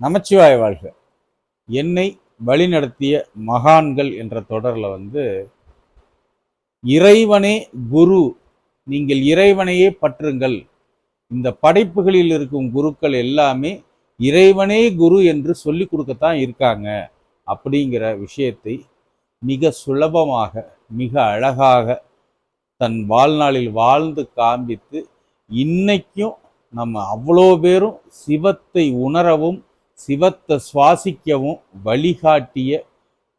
நமச்சிவாய வாழ்க. என்னை வழிநடத்திய மகான்கள் என்ற தொடரில் வந்து இறைவனே குரு நீங்கள் இறைவனையே பற்றுங்கள். இந்த படைப்புகளில் இருக்கும் குருக்கள் எல்லாமே இறைவனே குரு என்று சொல்லி கொடுக்கத்தான் இருக்காங்க. அப்படிங்கிற விஷயத்தை மிக சுலபமாக மிக அழகாக தன் வாழ்நாளில் வாழ்ந்து காண்பித்து இன்னைக்கும் நம்ம அவ்வளோ பேரும் சிவத்தை உணரவும் சிவத்தை சுவாசிக்கவும் வழிகாட்டிய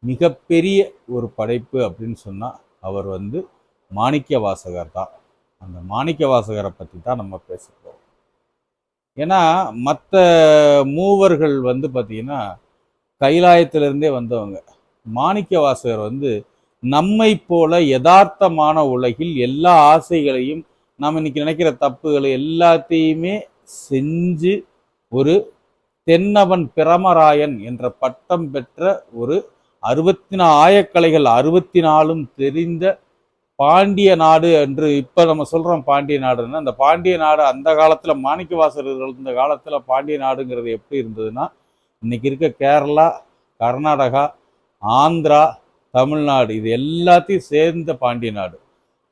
மிகப்பெரிய ஒரு படைப்பு அப்படின்னு சொன்னால் அவர் வந்து மாணிக்க வாசகர் தான். அந்த மாணிக்க வாசகரை பற்றி தான் நம்ம பேச ஏன்னா மற்ற மூவர்கள் வந்து பார்த்திங்கன்னா கைலாயத்திலிருந்தே வந்தவங்க. மாணிக்க வாசகர் வந்து நம்மை போல யதார்த்தமான உலகில் எல்லா ஆசைகளையும் நாம் இன்னைக்கு நினைக்கிற தப்புகளை எல்லாத்தையுமே செஞ்சு ஒரு தென்னவன் பிரமராயன் என்ற பட்டம் பெற்ற ஒரு அறுபத்தி நா ஆயக்கலைகள் அறுபத்தி நாலும் தெரிந்த பாண்டிய நாடு என்று இப்போ நம்ம சொல்கிறோம் பாண்டிய நாடுன்னா அந்த பாண்டிய நாடு அந்த காலத்தில் மாணிக்கவாசர் இருந்த காலத்தில் பாண்டிய நாடுங்கிறது எப்படி இருந்ததுன்னா இன்றைக்கி இருக்க கேரளா கர்நாடகா ஆந்திரா தமிழ்நாடு இது எல்லாத்தையும் சேர்ந்த பாண்டிய நாடு.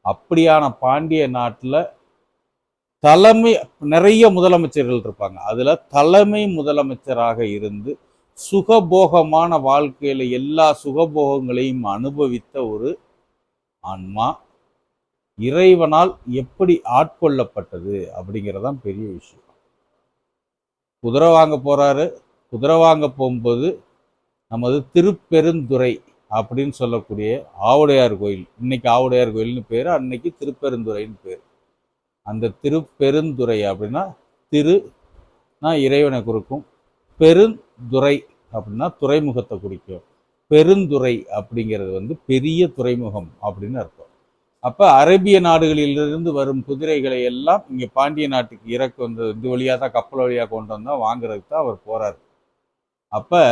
அப்படியான பாண்டிய நாட்டில் தலைமை நிறைய முதலமைச்சர்கள் இருப்பாங்க. அதில் தலைமை முதலமைச்சராக இருந்து சுகபோகமான வாழ்க்கையில் எல்லா சுகபோகங்களையும் அனுபவித்த ஒரு ஆன்மா இறைவனால் எப்படி ஆட்கொள்ளப்பட்டது அப்படிங்கிறதான் பெரிய விஷயம். குதிரை வாங்க போகிறாரு குதிரை வாங்க போகும்போது நமது திருப்பெருந்துறை அப்படின்னு சொல்லக்கூடிய ஆவுடையார் கோயில். இன்னைக்கு ஆவுடையார் கோயில்னு பேர் அன்னைக்கு திருப்பெருந்துறைன்னு பேர். அந்த திருப்பெருந்துறை அப்படின்னா திரு இறைவனை குறிக்கும். பெருந்துறை அப்படின்னா துறைமுகத்தை குறிக்கும். பெருந்துறை அப்படிங்கிறது வந்து பெரிய துறைமுகம் அப்படின்னு அர்த்தம். அப்போ அரேபிய நாடுகளிலிருந்து வரும் குதிரைகளை எல்லாம் இங்கே பாண்டிய நாட்டுக்கு இறக்கு வந்து இது வழியாக தான் கப்பல் வழியாக கொண்டு வந்தால் வாங்குறதுக்கு தான் அவர் போகிறார் அப்போ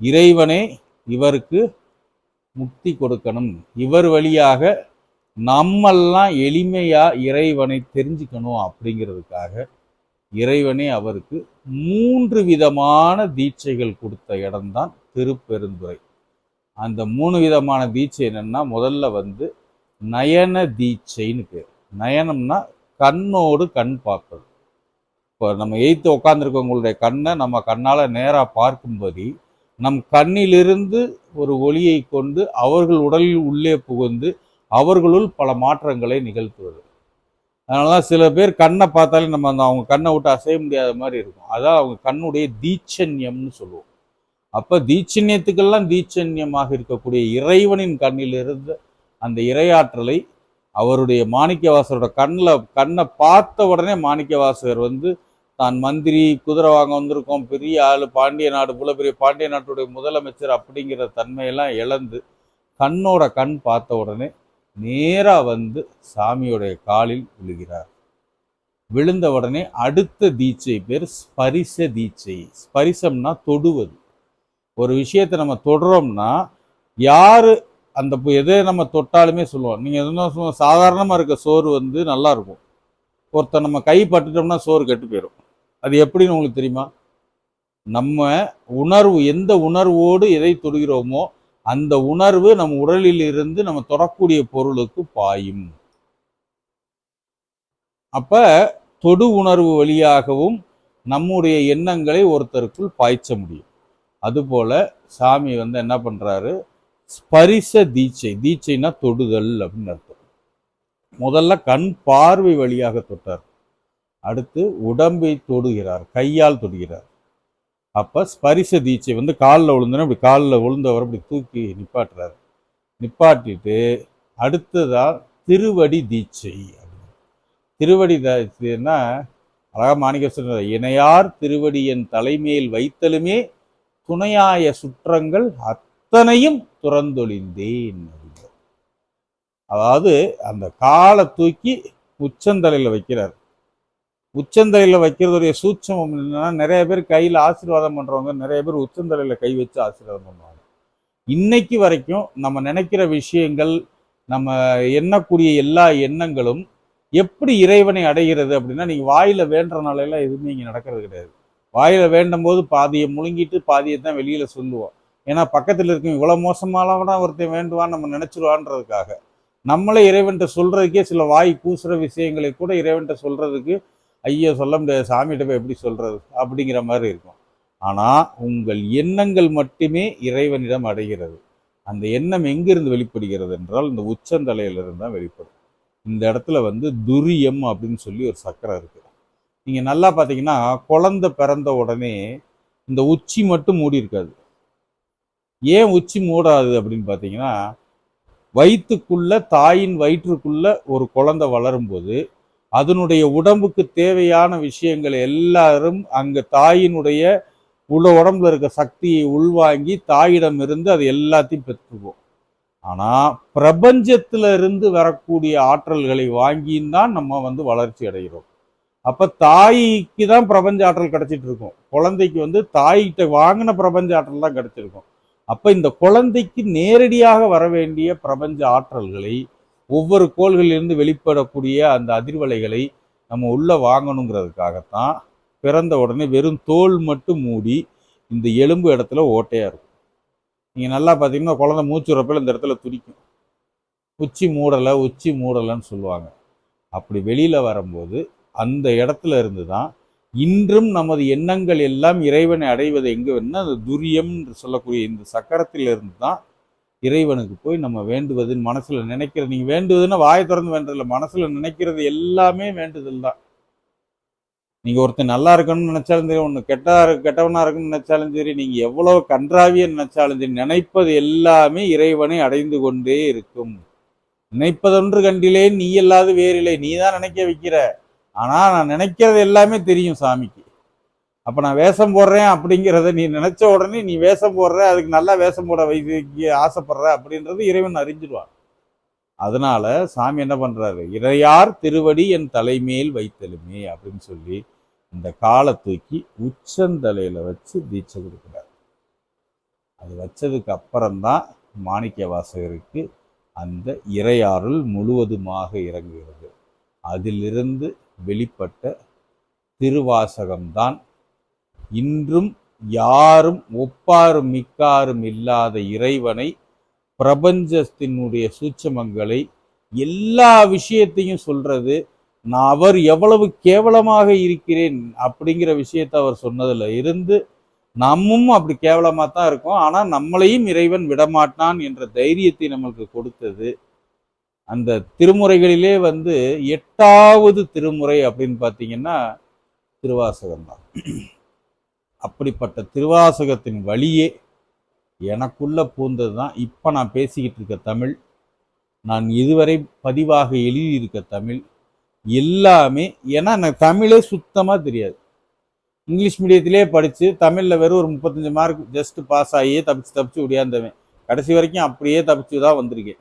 இறைவனே இவருக்கு முக்தி கொடுக்கணும். இவர் வழியாக நம்மெல்லாம் எளிமையாக இறைவனை தெரிஞ்சுக்கணும் அப்படிங்கிறதுக்காக இறைவனே அவருக்கு மூன்று விதமான தீட்சைகள் கொடுத்த இடம்தான் திருப்பெருந்துறை. அந்த மூணு விதமான தீட்சை என்னென்னா முதல்ல வந்து நயன தீட்சைன்னு பேர். நயனம்னா கண்ணோடு கண் பார்ப்பது. இப்போ நம்ம எய்த்து உட்காந்துருக்கவங்களுடைய கண்ணை நம்ம கண்ணால் நேராக பார்க்கும்படி நம் கண்ணிலிருந்து ஒரு ஒளியை கொண்டு அவர்கள் உடலில் உள்ளே புகுந்து அவர்களுள் பல மாற்றங்களை நிகழ்த்துவது. அதனால தான் சில பேர் கண்ணை பார்த்தாலே நம்ம அந்த அவங்க கண்ணை விட்டு அசைய முடியாத மாதிரி இருக்கும். அதான் அவங்க கண்ணுடைய தீட்சண்யம்னு சொல்லுவோம். அப்போ தீட்சண்யத்துக்கெல்லாம் தீச்சன்யமாக இருக்கக்கூடிய இறைவனின் கண்ணிலிருந்து அந்த இரையாற்றலை அவருடைய மாணிக்கவாசரோட கண்ணில் கண்ணை பார்த்த உடனே மாணிக்கவாசகர் வந்து தான் மந்திரி குதிரை வாங்க வந்திருக்கோம். பெரிய ஆள் பாண்டிய நாடு புல பெரிய பாண்டிய நாட்டுடைய முதலமைச்சர் அப்படிங்கிற தன்மையெல்லாம் இழந்து கண்ணோட கண் பார்த்த உடனே நேராக வந்து சாமியோடைய காலில் விழுகிறார். விழுந்த உடனே அடுத்த தீட்சை பேர் ஸ்பரிச தீட்சை. ஸ்பரிசம்னா தொடுவது. ஒரு விஷயத்தை நம்ம தொடுறோம்னா யாரு அந்த எதை நம்ம தொட்டாலுமே சொல்லுவோம். நீங்கள் எதுனா சொல்லுவோம் சாதாரணமாக இருக்க சோறு வந்து நல்லா இருக்கும். ஒருத்தர் நம்ம கை பட்டுட்டோம்னா சோறு கெட்டு போயிடும் அது எப்படின்னு உங்களுக்கு தெரியுமா? நம்ம உணர்வு எந்த உணர்வோடு எதை தொடுகிறோமோ அந்த உணர்வு நம் உடலில் இருந்து நம்ம தொடக்கூடிய பொருளுக்கு பாயும். அப்ப தொடு உணர்வு வழியாகவும் நம்முடைய எண்ணங்களை ஒருத்தருக்குள் பாய்ச்ச முடியும். அதுபோல சாமி வந்து என்ன பண்றாரு? ஸ்பரிச தீட்சை தீட்சைனா தொடுதல் அப்படின்னு அர்த்தம். முதல்ல கண் பார்வை வழியாக தொட்டார். அடுத்து உடம்பை தொடுகிறார் கையால் தொடுகிறார். அப்போ ஸ்பரிச தீட்சை வந்து காலில் விழுந்தோன்னா இப்படி காலில் விழுந்தவர் இப்படி தூக்கி நிப்பாட்டுறாரு. நிப்பாட்டிட்டு அடுத்ததா திருவடி தீட்சை திருவடி தீட்சைன்னா அழகா மாணிக்க சொல்றார் இணையார் திருவடி என் தலைமையில் வைத்தலுமே துணையாய சுற்றங்கள் அத்தனையும் துறந்தொழிந்தேன் அதாவது அந்த காலை தூக்கி உச்சந்தலையில் வைக்கிறார். உச்சந்தலையில் வைக்கிறதுடைய சூட்சமம் என்னன்னா நிறைய பேர் கையில் ஆசீர்வாதம் பண்ணுறவங்க நிறைய பேர் உச்சந்தலையில் கை வச்சு ஆசீர்வாதம் பண்ணுவாங்க. இன்னைக்கு வரைக்கும் நம்ம நினைக்கிற விஷயங்கள் நம்ம எண்ணக்கூடிய எல்லா எண்ணங்களும் எப்படி இறைவனை அடைகிறது அப்படின்னா நீங்கள் வாயில் வேண்டுற நாளையெல்லாம் எதுவுமே இங்கே நடக்கிறது கிடையாது. வாயில் வேண்டும் போது பாதியை முழுங்கிட்டு பாதியை தான் வெளியில் சொல்லுவோம். ஏன்னா பக்கத்தில் இருக்கும் இவ்வளோ மோசமானவனா ஒருத்தன் வேண்டுவான்னு நம்ம நினச்சிருவான்றதுக்காக. நம்மளே இறைவன்ட்ட சொல்கிறதுக்கே சில வாய் கூசுகிற விஷயங்களை கூட இறைவன்ட்ட சொல்கிறதுக்கு ஐயோ சொல்ல முடியாது. சாமிகிட்ட போய் எப்படி சொல்கிறது அப்படிங்கிற மாதிரி இருக்கும். ஆனால் உங்கள் எண்ணங்கள் மட்டுமே இறைவனிடம் அடைகிறது. அந்த எண்ணம் எங்கிருந்து வெளிப்படுகிறது என்றால் இந்த உச்சந்தலையிலிருந்து தான் வெளிப்படும். இந்த இடத்துல வந்து துரியம் அப்படின்னு சொல்லி ஒரு சக்கரம் இருக்குது நீங்கள் நல்லா பார்த்தீங்கன்னா குழந்தை பிறந்த உடனே இந்த உச்சி மட்டும் மூடி இருக்காது. ஏன் உச்சி மூடாது அப்படின்னு பார்த்தீங்கன்னா வயிற்றுக்குள்ள தாயின் வயிற்றுக்குள்ள ஒரு குழந்தை வளரும்போது அதனுடைய உடம்புக்கு தேவையான விஷயங்கள் எல்லாரும் அங்க தாயினுடைய உள்ள உடம்புல இருக்க சக்தியை உள்வாங்கி தாயிடம் இருந்து அது எல்லாத்தையும் பெற்றுக்கும் ஆனா பிரபஞ்சத்துல இருந்து வரக்கூடிய ஆற்றல்களை வாங்கியும் தான் நம்ம வந்து வளர்ச்சி அடைகிறோம். அப்ப தாய்க்கு தான் பிரபஞ்ச ஆற்றல் கிடைச்சிட்டு இருக்கும். குழந்தைக்கு வந்து தாய்கிட்ட வாங்கின பிரபஞ்ச ஆற்றல் தான் கிடைச்சிருக்கும். அப்ப இந்த குழந்தைக்கு நேரடியாக வர வேண்டிய பிரபஞ்ச ஆற்றல்களை ஒவ்வொரு கோள்களிலிருந்து வெளிப்படக்கூடிய அந்த அதிர்வலைகளை நம்ம உள்ளே வாங்கணுங்கிறதுக்காகத்தான் பிறந்த உடனே வெறும் தோல் மட்டும் மூடி இந்த எலும்பு இடத்துல ஓட்டையாக இருக்கும். நீங்கள் நல்லா பார்த்தீங்கன்னா குழந்தை மூச்சு இந்த இடத்துல துடிக்கும். உச்சி மூடலை உச்சி மூடலைன்னு சொல்லுவாங்க. அப்படி வெளியில் வரும்போது அந்த இடத்துல இருந்து தான் இன்றும் நமது எண்ணங்கள் எல்லாம் இறைவனை அடைவது எங்கே வேணும்னா அந்த துரியம் என்று சொல்லக்கூடிய இந்த சக்கரத்தில் இருந்து தான் இறைவனுக்கு போய் நம்ம வேண்டுவதுன்னு மனசுல நினைக்கிறது நீங்க வேண்டுவதுன்னா வாயை திறந்து வேண்டதில்ல மனசுல நினைக்கிறது எல்லாமே வேண்டுதல் தான். நீங்க ஒருத்தன் நல்லா இருக்கணும்னு நினைச்சாலும் சரி ஒன்று கெட்டா இருக்கு கெட்டவனா இருக்குன்னு நினைச்சாலும் சரி நீங்க எவ்வளவு கன்றாவிய நினைச்சாலும் சரி நினைப்பது எல்லாமே இறைவனை அடைந்து கொண்டே இருக்கும். நினைப்பதொன்று கண்டிலே நீ அல்லாது வேறில்லை. நீ தான் நினைக்க வைக்கிற. ஆனா நான் நினைக்கிறது எல்லாமே தெரியும் சாமிக்கு. அப்போ நான் வேஷம் போடுறேன் அப்படிங்கிறத நீ நினச்ச உடனே நீ வேஷம் போடுற அதுக்கு நல்லா வேஷம் போட வைக்க ஆசைப்படுற அப்படின்றது இறைவன் அறிஞ்சிடுவார் அதனால சாமி என்ன பண்ணுறாரு இறையார் திருவடி என் தலைமேல் வைத்தலுமே அப்படின்னு சொல்லி இந்த காலை தூக்கி உச்சந்தலையில் வச்சு தீட்சை கொடுக்குறாரு. அது வச்சதுக்கு அப்புறம்தான் மாணிக்க வாசகருக்கு அந்த இறையாறுள் முழுவதுமாக இறங்குகிறது. அதிலிருந்து வெளிப்பட்ட திருவாசகம்தான் இன்றும் யாரும் ஒப்பாரும் மிக்காரும் இல்லாத இறைவனை பிரபஞ்சத்தினுடைய சூட்சமங்களை எல்லா விஷயத்தையும் சொல்றது நான் அவர் எவ்வளவு கேவலமாக இருக்கிறேன் அப்படிங்கிற விஷயத்தை அவர் சொன்னதுல இருந்து நம்மும் அப்படி கேவலமாக தான் இருக்கோம். ஆனால் நம்மளையும் இறைவன் விடமாட்டான் என்ற தைரியத்தை நம்மளுக்கு கொடுத்தது. அந்த திருமுறைகளிலே வந்து எட்டாவது திருமுறை அப்படின்னு பார்த்தீங்கன்னா திருவாசகம் தான். அப்படிப்பட்ட திருவாசகத்தின் வழியே எனக்குள்ளே பூந்தது தான் இப்போ நான் பேசிக்கிட்டு இருக்க தமிழ் நான் இதுவரை பதிவாக எழுதியிருக்க தமிழ் எல்லாமே ஏன்னா எனக்கு தமிழே சுத்தமாக தெரியாது. இங்கிலீஷ் மீடியத்திலே படித்து தமிழில் வெறும் ஒரு முப்பத்தஞ்சு மார்க் ஜஸ்ட் பாஸ் ஆகியே தப்பிச்சு தப்பிச்சு ஒடியாந்தவன். கடைசி வரைக்கும் அப்படியே தப்பிச்சு தான் வந்திருக்கேன்.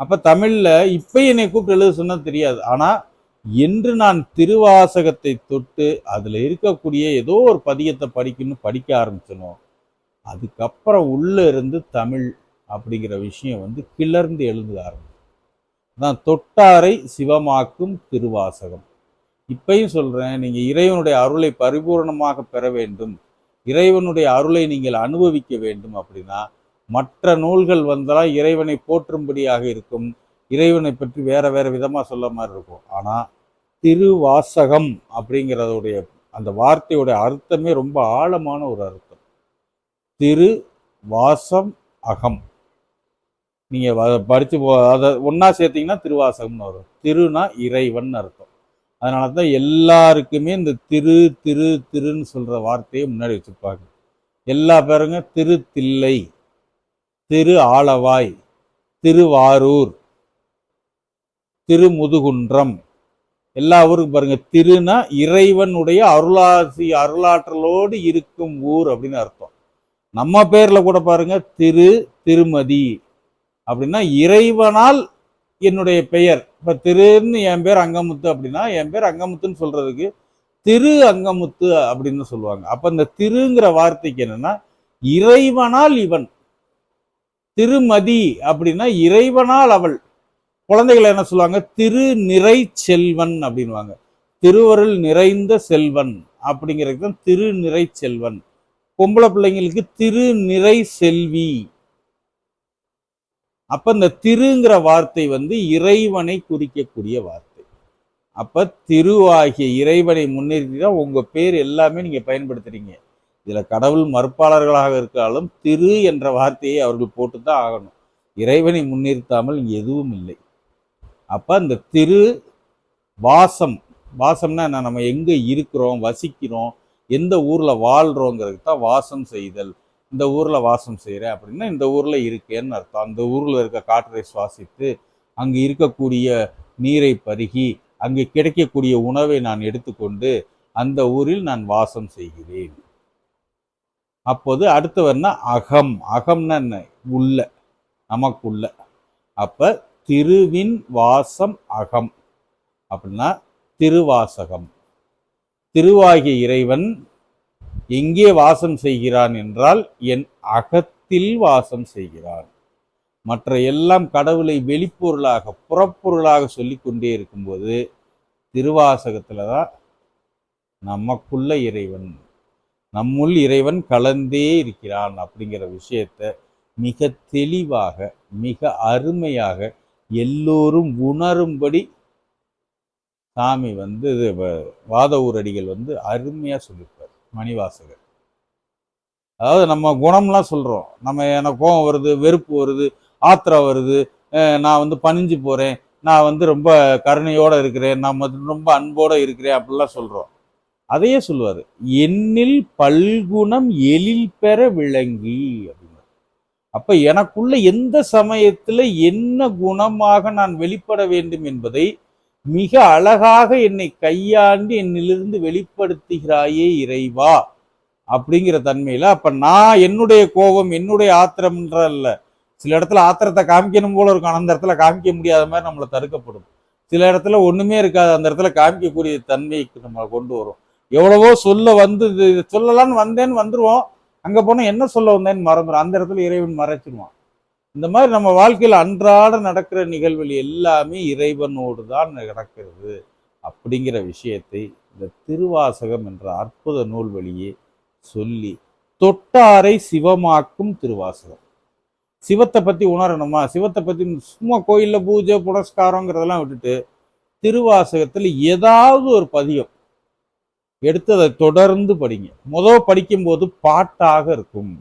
அப்போ தமிழில் இப்போ என்னை கூப்பிட்டு எழுத சொன்னால் தெரியாது. ஆனால் என்று நான் திருவாசகத்தை தொட்டு அதில் இருக்கக்கூடிய ஏதோ ஒரு பதியத்தை படிக்கணும்னு படிக்க ஆரம்பிச்சனோ அதுக்கப்புறம் உள்ளே இருந்து தமிழ் அப்படிங்கிற விஷயம் வந்து கிளர்ந்து எழுத ஆரம்பிச்சு. நான் தொட்டாரை சிவமாக்கும் திருவாசகம். இப்பையும் சொல்கிறேன் நீங்கள் இறைவனுடைய அருளை பரிபூரணமாக பெற வேண்டும். இறைவனுடைய அருளை நீங்கள் அனுபவிக்க வேண்டும் அப்படின்னா மற்ற நூல்கள் வந்தால் இறைவனை போற்றும்படியாக இருக்கும். இறைவனை பற்றி வேற வேற விதமாக சொல்ல மாதிரி இருக்கும். ஆனால் திருவாசகம் அப்படிங்கிறதுடைய அந்த வார்த்தையுடைய அர்த்தமே ரொம்ப ஆழமான ஒரு அர்த்தம். திரு வாசம் அகம் நீங்கள் படித்து போ- அதை ஒன்றா சேர்த்தீங்கன்னா திருவாசகம்னு வரும். திருனா இறைவன் அர்த்தம். அதனால தான் எல்லாருக்குமே இந்த திரு திரு திருன்னு சொல்கிற வார்த்தையை முன்னாடி வச்சுருப்பாங்க. எல்லா பேருங்க திரு தில்லை திரு ஆலவாய் திருவாரூர் திருமுதுகுன்றம். எல்லா ஊருக்கும் பாருங்க. திருனா இறைவனுடைய அருளாசி அருளாற்றலோடு இருக்கும் ஊர் அப்படின்னு அர்த்தம். நம்ம பேர்ல கூட பாருங்க திரு திருமதி அப்படின்னா இறைவனால் என்னுடைய பெயர். இப்ப திருன்னு என் பேர் அங்கமுத்து அப்படின்னா என் பேர் அங்கமுத்துன்னு சொல்றதுக்கு திரு அங்கமுத்து அப்படின்னு சொல்லுவாங்க. அப்ப இந்த திருங்கிற வார்த்தைக்கு என்னன்னா இறைவனால் இவன். திருமதி அப்படின்னா இறைவனால் அவள். குழந்தைகள் என்ன சொல்லுவாங்க? திரு நிறை செல்வன் அப்படின்வாங்க திருவருள் நிறைந்த செல்வன் அப்படிங்கிறது தான் திருநிறை செல்வன் பொம்பளை பிள்ளைங்களுக்கு திருநிறை செல்வி அப்ப இந்த திருங்கிற வார்த்தை வந்து இறைவனை குறிக்கக்கூடிய வார்த்தை. அப்ப திருவாகிய இறைவனை முன்னிறுத்தி தான் உங்க பேர் எல்லாமே நீங்க பயன்படுத்துறீங்க. இதுல கடவுள் மறுப்பாளர்களாக இருக்காலும் திரு என்ற வார்த்தையை அவர்கள் போட்டு தான் ஆகணும். இறைவனை முன்னிறுத்தாமல் எதுவும் இல்லை. அப்போ அந்த திரு வாசம் வாசம்னா என்ன? நம்ம எங்கே இருக்கிறோம் வசிக்கிறோம் எந்த ஊரில் வாழ்கிறோங்கிறதுக்கு தான் வாசம் செய்தல். இந்த ஊரில் வாசம் செய்கிறேன் அப்படின்னா இந்த ஊரில் இருக்கேன்னு அர்த்தம். அந்த ஊரில் இருக்க காற்றை சுவாசித்து அங்கே இருக்கக்கூடிய நீரை பருகி அங்கே கிடைக்கக்கூடிய உணவை நான் எடுத்துக்கொண்டு அந்த ஊரில் நான் வாசம் செய்கிறேன். அப்போது அடுத்தவர்னா அகம். அகம்னா என்ன? உள்ள. நமக்குள்ள. அப்போ திருவின் வாசம் அகம். அப்படின்னா திருவாசகம். திருவாகிய இறைவன் எங்கே வாசம் செய்கிறான் என்றால் என் அகத்தில் வாசம் செய்கிறான். மற்ற எல்லாம் கடவுளை வெளிப்பொருளாக புறப்பொருளாக சொல்லி கொண்டே இருக்கும்போது திருவாசகத்தில் தான் நமக்குள்ள இறைவன் நம்முள் இறைவன் கலந்தே இருக்கிறான் அப்படிங்கிற விஷயத்த மிக தெளிவாக மிக அருமையாக எல்லோரும் உணரும்படி சாமி வந்து இது வ- வாத ஊரடிகள் வந்து அருமையாக சொல்லியிருப்பார் மணிவாசகர். அதாவது நம்ம குணம்லாம் சொல்கிறோம் நம்ம எனக்கு கோபம் வருது வெறுப்பு வருது ஆத்திரம் வருது நான் வந்து பணிஞ்சு போகிறேன் நான் வந்து ரொம்ப கருணையோடு இருக்கிறேன் நான் ரொம்ப அன்போட இருக்கிறேன் அப்படிலாம் சொல்கிறோம் அதையே சொல்லுவார் என்னில் பல்குணம் எழில் பெற விளங்கி அப்ப எனக்குள்ள எந்த சமயத்துல என்ன குணமாக நான் வெளிப்பட வேண்டும் என்பதை மிக அழகாக என்னை கையாண்டு என்னிலிருந்து வெளிப்படுத்துகிறாயே இறைவா அப்படிங்கிற தன்மையில அப்ப நான் என்னுடைய கோபம் என்னுடைய ஆத்திரம்ன்ற இல்ல சில இடத்துல ஆத்திரத்தை காமிக்கணும் போல இருக்கும். அந்த இடத்துல காமிக்க முடியாத மாதிரி நம்மளை தடுக்கப்படும். சில இடத்துல ஒண்ணுமே இருக்காது. அந்த இடத்துல காமிக்கக்கூடிய தன்மைக்கு நம்மளை கொண்டு வரும். எவ்வளவோ சொல்ல வந்து சொல்லலாம்னு வந்தேன்னு வந்துருவோம். அங்க போனா என்ன சொல்ல வந்தேன்னு மறந்துடும் அந்த இடத்துல இறைவன் மறைச்சிருவான். இந்த மாதிரி நம்ம வாழ்க்கையில் அன்றாட நடக்கிற நிகழ்வுகள் எல்லாமே இறைவனோடு தான் நடக்கிறது. அப்படிங்கிற விஷயத்தை இந்த திருவாசகம் என்ற அற்புத நூல் வழியே சொல்லி தொட்டாரை சிவமாக்கும் திருவாசகம். சிவத்தை பற்றி உணரணுமா? சிவத்தை பற்றி சும்மா கோயில்ல பூஜை புனஸ்காரங்கிறதெல்லாம் விட்டுட்டு திருவாசகத்தில் ஏதாவது ஒரு பதியம் எடுத்து அதை தொடர்ந்து படிங்க. முதல் படிக்கும்போது பாட்டாக இருக்கும்.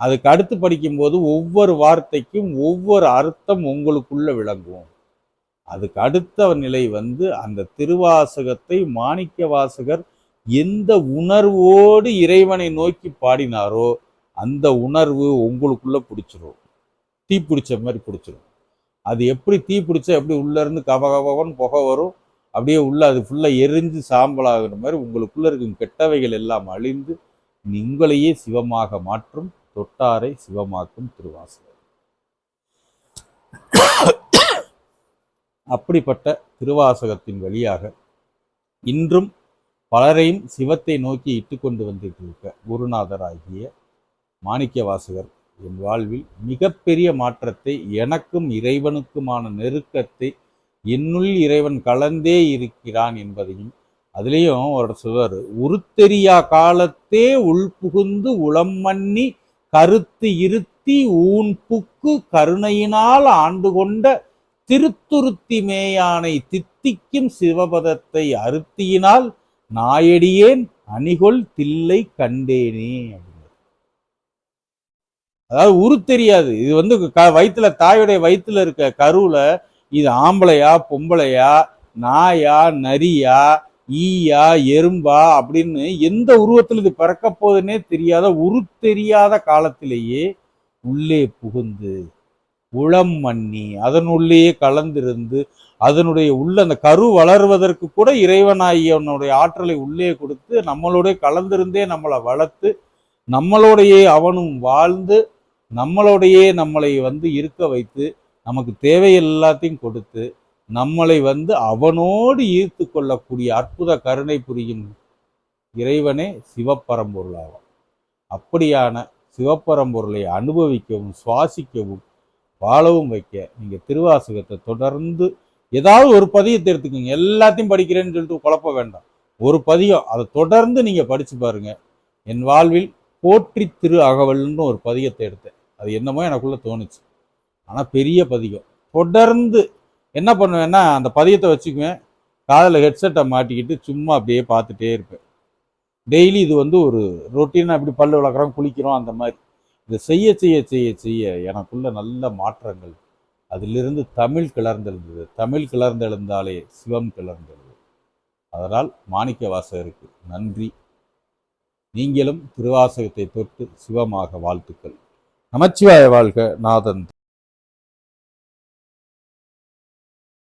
அதுக்கு அடுத்து படிக்கும்போது ஒவ்வொரு வார்த்தைக்கும் ஒவ்வொரு அர்த்தம் உங்களுக்குள்ள விளங்கும். அதுக்கு அடுத்த நிலை வந்து அந்த திருவாசகத்தை மாணிக்க வாசகர் எந்த உணர்வோடு இறைவனை நோக்கி பாடினாரோ அந்த உணர்வு உங்களுக்குள்ள பிடிச்சிரும். தீ பிடிச்ச மாதிரி பிடிச்சிரும். அது எப்படி தீ பிடிச்சா எப்படி உள்ளேருந்து இருந்து புகை வரும்? அப்படியே உள்ள அது ஃபுல்லாக எரிஞ்சு சாம்பலாகிற மாதிரி உங்களுக்குள்ளே இருக்கும் கெட்டவைகள் எல்லாம் அழிந்து உங்களையே சிவமாக மாற்றும் தொட்டாரை சிவமாக்கும் திருவாசகம். அப்படிப்பட்ட திருவாசகத்தின் வழியாக இன்றும் பலரையும் சிவத்தை நோக்கி இட்டு கொண்டு வந்துட்டு இருக்க குருநாதராகிய மாணிக்க வாசகர் என் வாழ்வில் மிகப்பெரிய மாற்றத்தை எனக்கும் இறைவனுக்குமான நெருக்கத்தை என்னுள் இறைவன் கலந்தே இருக்கிறான் என்பதையும் அதுலேயும் ஒரு சொல்வார் உருத்தெரியா காலத்தே உள்புகுந்து உளம் மன்னி கருத்து இருத்தி ஊன் புக்கு கருணையினால் ஆண்டு கொண்ட திருத்துருத்தி மேயானை தித்திக்கும் சிவபதத்தை அருத்தியினால் நாயடியேன் அணிகொள் தில்லை கண்டேனே அப்படிங்கிறார். அதாவது உரு தெரியாது இது வந்து க- வயித்துல தாயுடைய வயித்துல இருக்க கருவுல இது ஆம்பளையா பொம்பளையா நாயா நரியா ஈயா எறும்பா அப்படின்னு எந்த உருவத்தில் இது பிறக்க போதுன்னே தெரியாத உரு தெரியாத காலத்திலேயே உள்ளே புகுந்து உளம் மண்ணி அதனுள்ளேயே கலந்திருந்து அதனுடைய உள்ள அந்த கரு வளர்வதற்கு கூட இறைவனாகியவனுடைய ஆற்றலை உள்ளே கொடுத்து நம்மளோட கலந்திருந்தே நம்மளை வளர்த்து நம்மளோடையே அவனும் வாழ்ந்து நம்மளோடையே நம்மளை வந்து இருக்க வைத்து நமக்கு தேவை எல்லாத்தையும் கொடுத்து நம்மளை வந்து அவனோடு ஈர்த்து கொள்ளக்கூடிய அற்புத கருணை புரியும் இறைவனே சிவப்பரம்பொருளாகும் அப்படியான சிவப்பரம்பொருளை அனுபவிக்கவும் சுவாசிக்கவும் வாழவும் வைக்க நீங்கள் திருவாசகத்தை தொடர்ந்து ஏதாவது ஒரு பதியத்தை எடுத்துக்கோங்க எல்லாத்தையும் படிக்கிறேன்னு சொல்லிட்டு குழப்ப வேண்டாம். ஒரு பதியம் அதை தொடர்ந்து நீங்கள் படித்து பாருங்க. என் வாழ்வில் போற்றி திரு அகவல்னு ஒரு பதியத்தை எடுத்தேன். அது என்னமோ எனக்குள்ளே தோணுச்சு. ஆனால் பெரிய பதிகம். தொடர்ந்து என்ன பண்ணுவேன்னா அந்த பதியத்தை வச்சுக்குவேன். காதில் ஹெட்செட்டை மாட்டிக்கிட்டு சும்மா அப்படியே பார்த்துட்டே இருப்பேன். டெய்லி இது வந்து ஒரு ரொட்டீனாக அப்படி பல்லு விளக்குறோம் குளிக்கிறோம் அந்த மாதிரி. இதை செய்ய செய்ய செய்ய செய்ய எனக்குள்ள நல்ல மாற்றங்கள். அதிலிருந்து தமிழ் கிளர்ந்தெழுந்தது. தமிழ் கிளர்ந்தெழுந்தாலே சிவம் கிளர்ந்தெழுது. அதனால் மாணிக்க வாசகருக்கு நன்றி. நீங்களும் திருவாசகத்தை தொட்டு சிவமாக வாழ்த்துக்கள். நமச்சிவாய வாழ்க நாதன்.